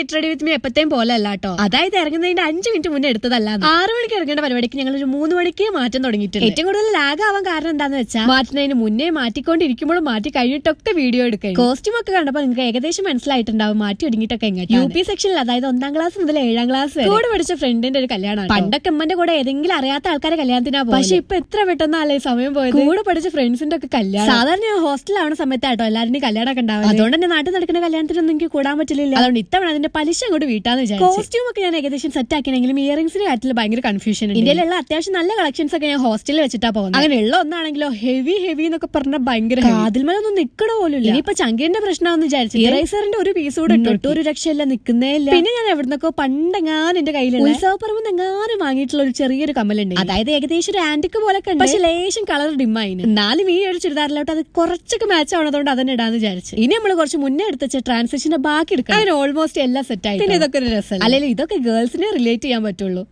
Get ready with me എപ്പത്തേം പോലെ അല്ല കേട്ടോ അതായത് ഇറങ്ങുന്നതിന്റെ അഞ്ച് മിനിറ്റ് മുന്നേ എടുത്തതല്ല ആറ് മണിക്ക് ഇറങ്ങേണ്ട പരിപാടിക്ക് ഞങ്ങൾ ഒരു മൂന്ന് മണിക്ക് മാറ്റം തുടങ്ങിയിട്ടുണ്ട് ഏറ്റവും കൂടുതൽ ലാഗ് ആവാൻ കാരണം എന്താന്ന് വെച്ചാൽ മാറ്റുന്നതിന് മുന്നേ മാറ്റിക്കൊണ്ടിരിക്കുമ്പോഴും മാറ്റി കഴിഞ്ഞിട്ടൊക്കെ വീഡിയോ എടുക്കുക കോസ്റ്റ്യൂം ഒക്കെ കണ്ടപ്പോൾ നിങ്ങൾക്ക് ഏകദേശം മനസ്സിലായിട്ടുണ്ടാവും മാറ്റി ഒടുങ്ങിട്ടൊക്കെ എങ്ങനെ യു പി സെക്ഷനിൽ അതായത് ഒന്നാം ക്ലാസ് മുതൽ ഏഴാം ക്ലാസ് കൂടെ പഠിച്ച ഫ്രണ്ടിന്റെ ഒരു കല്യാണമാണ് പണ്ടൊക്കെ അമ്മന്റെ കൂടെ ഏതെങ്കിലും അറിയാത്ത ആൾക്കാരെ കല്യാണത്തിനാ പോകും പക്ഷെ ഇപ്പൊ എത്ര പെട്ടെന്നാലേ സമയം പോയത്? കൂടെ പഠിച്ച ഫ്രണ്ട്സിന്റെ ഒക്കെ കല്യാണം. സാധാരണ ഞാൻ ഹോസ്റ്റലാവണ സമയത്താട്ടോ എല്ലാവരുടെയും കല്യാണം ഒക്കെ ഉണ്ടാവും അതുകൊണ്ട് തന്നെ നാട്ടിൽ നടക്കുന്ന കല്യാണത്തിനൊന്നും എനിക്ക് കൂടാൻ പറ്റില്ല അതുകൊണ്ട് ഇത്തവണ അതിന്റെ പലിശ അങ്ങോട്ട് വീട്ടാന്ന് വിചാരിച്ചു. കോസ്റ്റ്യൂം ഒക്കെ ഞാൻ ഏകദേശം സെറ്റ് ആക്കിയെങ്കിലും ഇയറിംഗ്സിന്റെ കാര്യത്തിൽ ഭയങ്കര കൺഫ്യൂഷൻ ഇന്ത്യയിലുള്ള അത്യാവശ്യം നല്ല കളക്ഷൻസ് ഒക്കെ ഞാൻ ഹോസ്റ്റലിൽ വെച്ചിട്ടാ പോകുന്നത് അങ്ങനെ ഉള്ള ഒന്നാണെങ്കിലോ ഹെവി ഹെവി എന്നൊക്കെ പറഞ്ഞ ഭയങ്കര കാതിൽമലൊന്നും നിക്കണ പോലും ഇനിയിപ്പോ ചങ്കിന്റെ പ്രശ്നമാണെന്ന് വിചാരിച്ചു ഇറൈസറിന്റെ ഒരു പീസ് കൂടെ ഇട്ടു ഒരു രക്ഷയല്ല നിക്കുന്നേ ഇല്ല. പിന്നെ ഞാൻ എവിടുന്നൊക്കെ പണ്ടെങ്ങാനും എന്റെ കയ്യിലുള്ള ഉത്സവപ്പറമ്പ് എങ്ങാനും വാങ്ങിയിട്ടുള്ള ഒരു ചെറിയൊരു കമ്മലുണ്ട്. അതായത് ഏകദേശം ഒരു ആന്റിക്ക് പോലെ പക്ഷെ ലേശം കളർ ഡിമ്മായിന്. എന്നാലും ഈ ഒരു ചുരിദാറിലോട്ട് അത് കുറച്ചൊക്കെ മാച്ച് ആവണതുകൊണ്ട് അതന്നെ ഇടാന്ന് വിചാരിച്ചു. ഇനി നമ്മൾ കുറച്ച് മുന്നേ എടുത്ത ട്രാൻസാക്ഷന്റെ ബാക്കി എടുക്കാം അതിന് ഓൾമോസ്റ്റ് എല്ലാം സെറ്റ് ആയി പിന്നെ ഇതൊക്കെ ഒരു രസം അല്ലെങ്കിൽ ഇതൊക്കെ ഗേൾസിനെ റിലേറ്റ് ചെയ്യാൻ പറ്റുള്ളൂ.